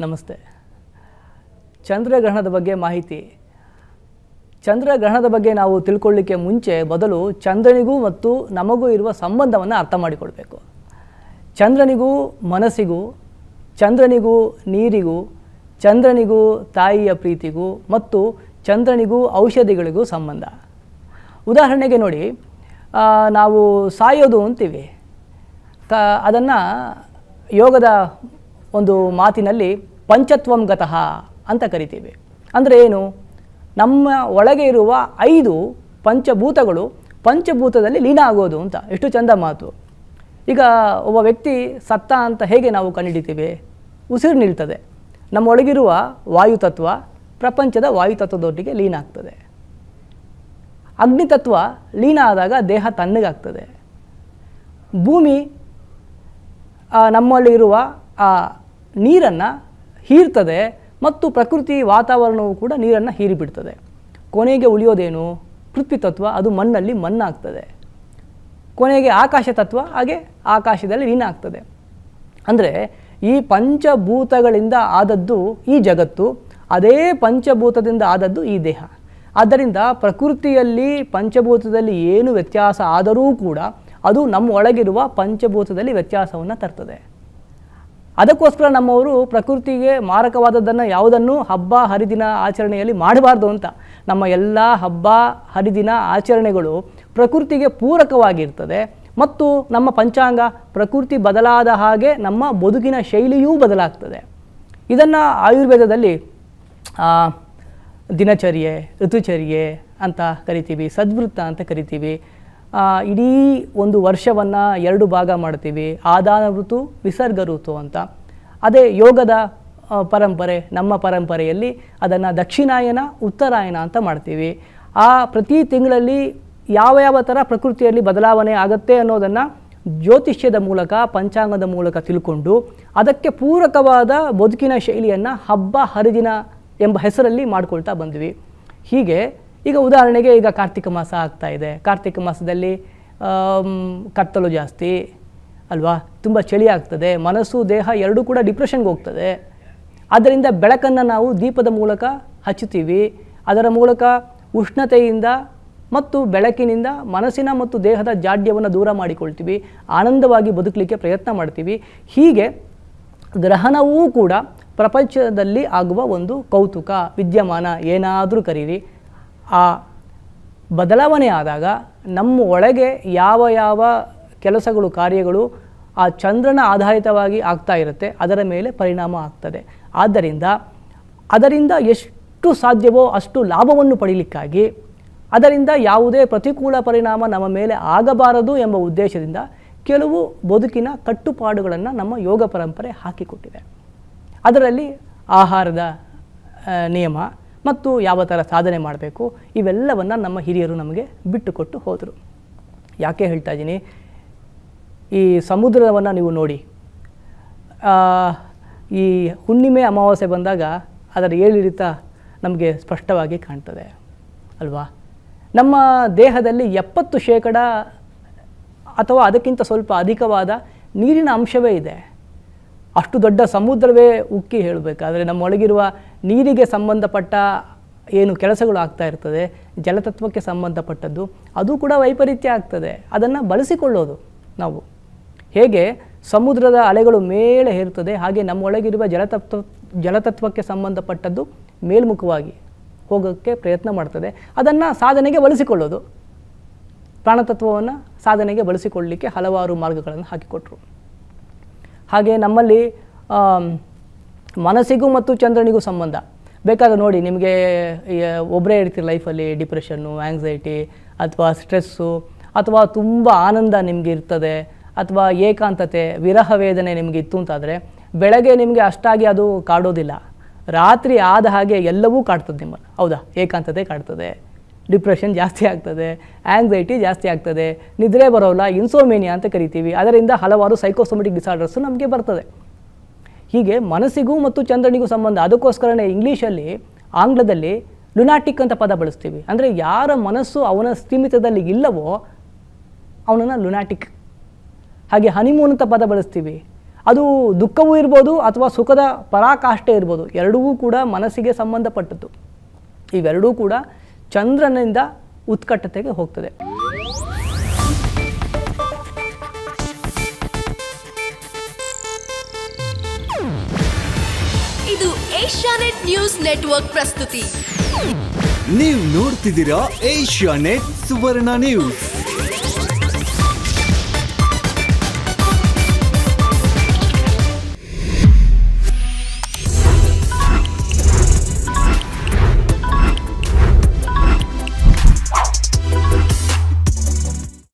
ನಮಸ್ತೆ. ಚಂದ್ರಗ್ರಹಣದ ಬಗ್ಗೆ ಮಾಹಿತಿ. ಚಂದ್ರಗ್ರಹಣದ ಬಗ್ಗೆ ನಾವು ತಿಳ್ಕೊಳ್ಳಿಕ್ಕೆ ಮುಂಚೆ ಮೊದಲು ಚಂದ್ರನಿಗೂ ಮತ್ತು ನಮಗೂ ಇರುವ ಸಂಬಂಧವನ್ನು ಅರ್ಥ ಮಾಡಿಕೊಳ್ಬೇಕು. ಚಂದ್ರನಿಗೂ ಮನಸ್ಸಿಗೂ, ಚಂದ್ರನಿಗೂ ನೀರಿಗೂ, ಚಂದ್ರನಿಗೂ ತಾಯಿಯ ಪ್ರೀತಿಗೂ ಮತ್ತು ಚಂದ್ರನಿಗೂ ಔಷಧಿಗಳಿಗೂ ಸಂಬಂಧ. ಉದಾಹರಣೆಗೆ ನೋಡಿ ನಾವು ಸಾಯೋದು ಅಂತೀವಿ. ಕ ಅದನ್ನು ಯೋಗದ ಒಂದು ಮಾತಿನಲ್ಲಿ ಪಂಚತ್ವಂ ಗತಃ ಅಂತ ಕರಿತೀವಿ. ಅಂದರೆ ಏನು? ನಮ್ಮ ಒಳಗೆ ಇರುವ ಐದು ಪಂಚಭೂತಗಳು ಪಂಚಭೂತದಲ್ಲಿ ಲೀನ ಆಗೋದು ಅಂತ. ಎಷ್ಟು ಚಂದ ಮಾತು. ಈಗ ಒಬ್ಬ ವ್ಯಕ್ತಿ ಸತ್ತ ಅಂತ ಹೇಗೆ ನಾವು ಕಂಡುಹಿಡಿತೀವಿ? ಉಸಿರು ನಿಲ್ತದೆ. ನಮ್ಮೊಳಗಿರುವ ವಾಯುತತ್ವ ಪ್ರಪಂಚದ ವಾಯುತತ್ವದೊಟ್ಟಿಗೆ ಲೀನ ಆಗ್ತದೆ. ಅಗ್ನಿತತ್ವ ಲೀನ ಆದಾಗ ದೇಹ ತಣ್ಣಗಾಗ್ತದೆ. ಭೂಮಿ ನಮ್ಮಲ್ಲಿರುವ, ಆ ನೀರನ್ನು ಹೀರ್ತದೆ ಮತ್ತು ಪ್ರಕೃತಿ ವಾತಾವರಣವು ಕೂಡ ನೀರನ್ನು ಹೀರಿಬಿಡ್ತದೆ. ಕೊನೆಗೆ ಉಳಿಯೋದೇನು? ಪೃಥ್ವಿ ತತ್ವ, ಅದು ಮಣ್ಣಲ್ಲಿ ಮಣ್ಣಾಗ್ತದೆ. ಕೊನೆಗೆ ಆಕಾಶ ತತ್ವ, ಹಾಗೆ ಆಕಾಶದಲ್ಲಿ ಆಗ್ತದೆ ಅಂದರೆ ಈ ಪಂಚಭೂತಗಳಿಂದ ಆದದ್ದು ಈ ಜಗತ್ತು, ಅದೇ ಪಂಚಭೂತದಿಂದ ಆದದ್ದು ಈ ದೇಹ. ಆದ್ದರಿಂದ ಪ್ರಕೃತಿಯಲ್ಲಿ ಪಂಚಭೂತದಲ್ಲಿ ಏನು ವ್ಯತ್ಯಾಸ ಆದರೂ ಕೂಡ ಅದು ನಮ್ಮ ಒಳಗಿರುವ ಪಂಚಭೂತದಲ್ಲಿ ವ್ಯತ್ಯಾಸವನ್ನು ತರ್ತದೆ. ಅದಕ್ಕೋಸ್ಕರ ನಮ್ಮವರು ಪ್ರಕೃತಿಗೆ ಮಾರಕವಾದದ್ದನ್ನು ಯಾವುದನ್ನು ಹಬ್ಬ, ಹರಿದಿನ ಆಚರಣೆಯಲ್ಲಿ ಮಾಡಬಾರ್ದು ಅಂತ. ನಮ್ಮ ಎಲ್ಲ ಹಬ್ಬ, ಹರಿದಿನ ಆಚರಣೆಗಳು ಪ್ರಕೃತಿಗೆ ಪೂರಕವಾಗಿರ್ತದೆ ಮತ್ತು ನಮ್ಮ ಪಂಚಾಂಗ ಪ್ರಕೃತಿ ಬದಲಾದ ಹಾಗೆ ನಮ್ಮ ಬದುಕಿನ ಶೈಲಿಯೂ ಬದಲಾಗ್ತದೆ. ಇದನ್ನು ಆಯುರ್ವೇದದಲ್ಲಿ ದಿನಚರ್ಯೆ, ಋತುಚರ್ಯೆ ಅಂತ ಕರಿತೀವಿ, ಸದ್ವೃತ್ತ ಅಂತ ಕರಿತೀವಿ. ಇಡೀ ಒಂದು ವರ್ಷವನ್ನು ಎರಡು ಭಾಗ ಮಾಡ್ತೀವಿ. ಆದಾನ ಋತು, ವಿಸರ್ಗ ಋತು ಅಂತ. ಅದೇ ಯೋಗದ ಪರಂಪರೆ, ನಮ್ಮ ಪರಂಪರೆಯಲ್ಲಿ ಅದನ್ನು ದಕ್ಷಿಣಾಯನ ಉತ್ತರಾಯಣ ಅಂತ ಮಾಡ್ತೀವಿ. ಆ ಪ್ರತಿ ತಿಂಗಳಲ್ಲಿ ಯಾವ ಯಾವ ಥರ ಪ್ರಕೃತಿಯಲ್ಲಿ ಬದಲಾವಣೆ ಆಗುತ್ತೆ ಅನ್ನೋದನ್ನು ಜ್ಯೋತಿಷ್ಯದ ಮೂಲಕ, ಪಂಚಾಂಗದ ಮೂಲಕ ತಿಳ್ಕೊಂಡು ಅದಕ್ಕೆ ಪೂರಕವಾದ ಬದುಕಿನ ಶೈಲಿಯನ್ನು ಹಬ್ಬ, ಹರಿದಿನ ಎಂಬ ಹೆಸರಲ್ಲಿ ಮಾಡ್ಕೊಳ್ತಾ ಬಂದ್ವಿ. ಹೀಗೆ ಈಗ ಉದಾಹರಣೆಗೆ ಈಗ ಕಾರ್ತಿಕ ಮಾಸ ಆಗ್ತಾ ಇದೆ. ಕಾರ್ತಿಕ ಮಾಸದಲ್ಲಿ ಕತ್ತಲು ಜಾಸ್ತಿ, ಅಲ್ವಾ? ತುಂಬ ಚಳಿ ಆಗ್ತದೆ. ಮನಸ್ಸು, ದೇಹ ಎರಡೂ ಕೂಡ ಡಿಪ್ರೆಷನ್ಗೆ ಹೋಗ್ತದೆ. ಆದ್ದರಿಂದ ಬೆಳಕನ್ನು ನಾವು ದೀಪದ ಮೂಲಕ ಹಚ್ಚುತ್ತೀವಿ. ಅದರ ಮೂಲಕ ಉಷ್ಣತೆಯಿಂದ ಮತ್ತು ಬೆಳಕಿನಿಂದ ಮನಸ್ಸಿನ ಮತ್ತು ದೇಹದ ಜಾಡ್ಯವನ್ನು ದೂರ ಮಾಡಿಕೊಳ್ತೀವಿ. ಆನಂದವಾಗಿ ಬದುಕಲಿಕ್ಕೆ ಪ್ರಯತ್ನ ಮಾಡ್ತೀವಿ. ಹೀಗೆ ಗ್ರಹಣವೂ ಕೂಡ ಪ್ರಪಂಚದಲ್ಲಿ ಆಗುವ ಒಂದು ಕೌತುಕ, ವಿದ್ಯಮಾನ ಏನಾದರೂ ಕರೀರಿ. ಆ ಬದಲಾವಣೆ ಆದಾಗ ನಮ್ಮ ಒಳಗೆ ಯಾವ ಯಾವ ಕೆಲಸಗಳು, ಕಾರ್ಯಗಳು ಆ ಚಂದ್ರನ ಆಧಾರಿತವಾಗಿ ಆಗ್ತಾ ಇರುತ್ತೆ, ಅದರ ಮೇಲೆ ಪರಿಣಾಮ ಆಗ್ತದೆ. ಆದ್ದರಿಂದ ಅದರಿಂದ ಎಷ್ಟು ಸಾಧ್ಯವೋ ಅಷ್ಟು ಲಾಭವನ್ನು ಪಡೀಲಿಕ್ಕಾಗಿ ಅದರಿಂದ ಯಾವುದೇ ಪ್ರತಿಕೂಲ ಪರಿಣಾಮ ನಮ್ಮ ಮೇಲೆ ಆಗಬಾರದು ಎಂಬ ಉದ್ದೇಶದಿಂದ ಕೆಲವು ಬದುಕಿನ ಕಟ್ಟುಪಾಡುಗಳನ್ನು ನಮ್ಮ ಯೋಗ ಪರಂಪರೆ ಹಾಕಿಕೊಟ್ಟಿದೆ. ಅದರಲ್ಲಿ ಆಹಾರದ ನಿಯಮ ಮತ್ತು ಯಾವ ಥರ ಸಾಧನೆ ಮಾಡಬೇಕು, ಇವೆಲ್ಲವನ್ನು ನಮ್ಮ ಹಿರಿಯರು ನಮಗೆ ಬಿಟ್ಟುಕೊಟ್ಟು ಹೋದರು. ಯಾಕೆ ಹೇಳ್ತಾ ಇದ್ದೀನಿ? ಈ ಸಮುದ್ರವನ್ನು ನೀವು ನೋಡಿ. ಈ ಹುಣ್ಣಿಮೆ ಅಮಾವಾಸ್ಯೆ ಬಂದಾಗ ಅದರ ಏಳಿಳಿತ ನಮಗೆ ಸ್ಪಷ್ಟವಾಗಿ ಕಾಣ್ತದೆ, ಅಲ್ವಾ? ನಮ್ಮ ದೇಹದಲ್ಲಿ ಎಪ್ಪತ್ತು ಶೇಕಡ ಅಥವಾ ಅದಕ್ಕಿಂತ ಸ್ವಲ್ಪ ಅಧಿಕವಾದ ನೀರಿನ ಅಂಶವೇ ಇದೆ. ಅಷ್ಟು ದೊಡ್ಡ ಸಮುದ್ರವೇ ಉಕ್ಕಿ ಹೇಳಬೇಕಾದ್ರೆ ನಮ್ಮೊಳಗಿರುವ ನೀರಿಗೆ ಸಂಬಂಧಪಟ್ಟ ಏನು ಕೆಲಸಗಳು ಆಗ್ತಾ ಇರ್ತದೆ, ಜಲತತ್ವಕ್ಕೆ ಸಂಬಂಧಪಟ್ಟದ್ದು, ಅದು ಕೂಡ ವೈಪರೀತ್ಯ ಆಗ್ತದೆ. ಅದನ್ನು ಬಳಸಿಕೊಳ್ಳೋದು ನಾವು. ಹೇಗೆ? ಸಮುದ್ರದ ಅಲೆಗಳು ಮೇಲೆ ಹೇರ್ತದೆ ಹಾಗೆ ನಮ್ಮೊಳಗಿರುವ ಜಲತತ್ವ, ಜಲತತ್ವಕ್ಕೆ ಸಂಬಂಧಪಟ್ಟದ್ದು ಮೇಲ್ಮುಖವಾಗಿ ಹೋಗೋಕ್ಕೆ ಪ್ರಯತ್ನ ಮಾಡ್ತದೆ. ಅದನ್ನು ಸಾಧನೆಗೆ ಬಳಸಿಕೊಳ್ಳೋದು. ಪ್ರಾಣತತ್ವವನ್ನು ಸಾಧನೆಗೆ ಬಳಸಿಕೊಳ್ಳಲಿಕ್ಕೆ ಹಲವಾರು ಮಾರ್ಗಗಳನ್ನು ಹಾಕಿಕೊಟ್ರು. ಹಾಗೆ ನಮ್ಮಲ್ಲಿ ಮನಸ್ಸಿಗೂ ಮತ್ತು ಚಂದ್ರನಿಗೂ ಸಂಬಂಧ. ಬೇಕಾದ್ರೆ ನೋಡಿ, ನಿಮಗೆ ಒಬ್ಬರೇ ಇರ್ತೀರಿ ಲೈಫಲ್ಲಿ ಡಿಪ್ರೆಷನ್ನು ಆ್ಯಂಗ್ಸೈಟಿ ಅಥವಾ ಸ್ಟ್ರೆಸ್ಸು, ಅಥವಾ ತುಂಬ ಆನಂದ ನಿಮಗೆ ಇರ್ತದೆ, ಅಥವಾ ಏಕಾಂತತೆ, ವಿರಹ ವೇದನೆ ನಿಮಗೆ ಇತ್ತು ಅಂತಾದರೆ, ಬೆಳಗ್ಗೆ ನಿಮಗೆ ಅಷ್ಟಾಗಿ ಅದು ಕಾಡೋದಿಲ್ಲ. ರಾತ್ರಿ ಆದ ಹಾಗೆ ಎಲ್ಲವೂ ಕಾಡ್ತದೆ ನಿಮ್ಮನ್ನು ಹೌದಾ? ಏಕಾಂತತೆ ಕಾಡ್ತದೆ. ಡಿಪ್ರೆಷನ್ ಜಾಸ್ತಿ ಆಗ್ತದೆ ಆ್ಯಂಗ್ಸೈಟಿ ಜಾಸ್ತಿ ಆಗ್ತದೆ, ನಿದ್ರೆ ಬರೋಲ್ಲ ಇನ್ಸೋಮೇನಿಯಾ ಅಂತ ಕರಿತೀವಿ. ಅದರಿಂದ ಹಲವಾರು ಸೈಕೋಸೊಮೆಟಿಕ್ ಡಿಸಾರ್ಡರ್ಸು ನಮಗೆ ಬರ್ತದೆ. ಹೀಗೆ ಮನಸ್ಸಿಗೂ ಮತ್ತು ಚಂದ್ರನಿಗೂ ಸಂಬಂಧ, ಅದಕ್ಕೋಸ್ಕರನೇ ಇಂಗ್ಲೀಷಲ್ಲಿ ಆಂಗ್ಲದಲ್ಲಿ ಲುನಾಟಿಕ್ ಅಂತ ಪದ ಬಳಸ್ತೀವಿ. ಅಂದರೆ ಯಾರ ಮನಸ್ಸು ಅವನ ಸ್ಥಿಮಿತದಲ್ಲಿ ಇಲ್ಲವೋ ಅವನನ್ನು ಲುನಾಟಿಕ್ ಹಾಗೆ ಹನಿಮೂನ್ ಅಂತ ಪದ ಬಳಸ್ತೀವಿ. ಅದು ದುಃಖವೂ ಇರ್ಬೋದು ಅಥವಾ ಸುಖದ ಪರಾಕಾಷ್ಠೆ ಇರ್ಬೋದು. ಎರಡೂ ಕೂಡ ಮನಸ್ಸಿಗೆ ಸಂಬಂಧಪಟ್ಟದ್ದು. ಇವೆರಡೂ ಕೂಡ ಚಂದ್ರನಿಂದ ಉತ್ಕಟತೆಗೆ ಹೋಗ್ತದೆ. ಇದು ಏಷ್ಯಾನೆಟ್ ನ್ಯೂಸ್ ನೆಟ್ವರ್ಕ್ ಪ್ರಸ್ತುತಿ. ನೀವು ನೋಡ್ತಿದ್ದೀರಾ ಏಷ್ಯಾ ನೆಟ್ ಸುವರ್ಣ ನ್ಯೂಸ್.